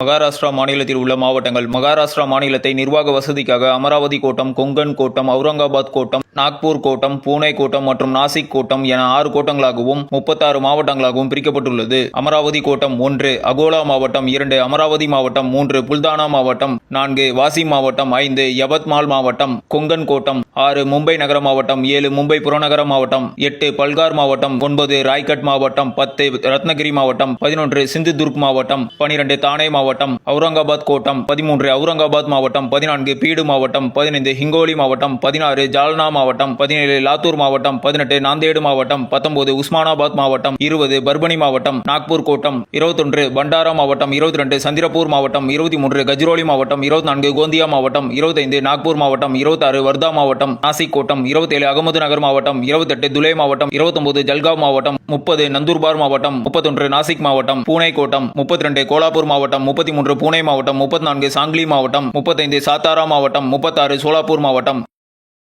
மகாராஷ்டிரா மாநிலத்தில் உள்ள மாவட்டங்கள். மகாராஷ்டிரா மாநிலத்தை நிர்வாக வசதிக்காக அமராவதி கோட்டம் கொங்கன் கோட்டம் அவுரங்காபாத் கோட்டம் நாக்பூர் கோட்டம் பூனே கோட்டம் மற்றும் நாசிக் கோட்டம் என ஆறு கோட்டங்களாகவும் முப்பத்தாறு மாவட்டங்களாகவும் பிரிக்கப்பட்டுள்ளது. அமராவதி கோட்டம் ஒன்று அகோலா மாவட்டம் இரண்டு அமராவதி மாவட்டம் மூன்று புல்தானா மாவட்டம் நான்கு வாசி மாவட்டம் ஐந்து யவத்மால் மாவட்டம் கொங்கன் கோட்டம் ஆறு மும்பை நகர மாவட்டம் ஏழு மும்பை புறநகர மாவட்டம் எட்டு பல்கார் மாவட்டம் ஒன்பது ராய்கட் மாவட்டம் பத்து ரத்னகிரி மாவட்டம் பதினொன்று சிந்துதுர்க் மாவட்டம் பனிரெண்டு தானே மாவட்டம் அவுரங்காபாத் கோட்டம் பதிமூன்று அவுரங்காபாத் மாவட்டம் பதினான்கு பீடு மாவட்டம் பதினைந்து ஹிங்கோலி மாவட்டம் பதினாறு ஜால்னா மாவட்டம் பதினேழு லாத்தூர் மாவட்டம் பதினெட்டு நாந்தேடு மாவட்டம் பத்தொன்பது உஸ்மானாபாத் மாவட்டம் இருபது பர்பனி மாவட்டம் நாக்பூர் கோட்டம் இருபத்தொன்று பண்டாரா மாவட்டம் இருபத்தி ரெண்டு சந்திரப்பூர் மாவட்டம் இருபத்தி மூன்று கஜ்ரோலி மாவட்டம் இருபத்தி நான்கு கோந்தியா மாவட்டம் இருபத்தைந்து நாக்பூர் மாவட்டம் இருபத்தாறு வர்தா மாவட்டம் நாசிக் கோட்டம் இருபத்தேழு அகமது நகர் மாவட்டம் இருபத்தெட்டு துலே மாவட்டம் இருபத்தொன்பது ஜல்காவ் மாவட்டம் முப்பது நந்தூர்பார் மாவட்டம் முப்பத்தொன்று நாசிக் மாவட்டம் பூனே கோட்டம் முப்பத்தி ரெண்டு கோலாப்பூர் மாவட்டம் முப்பத்தி மூன்று பூனே மாவட்டம் முப்பத்தி நான்கு சாங்லி மாவட்டம் முப்பத்தைந்து சாத்தாரா மாவட்டம் முப்பத்தாறு சோலாப்பூர் மாவட்டம்.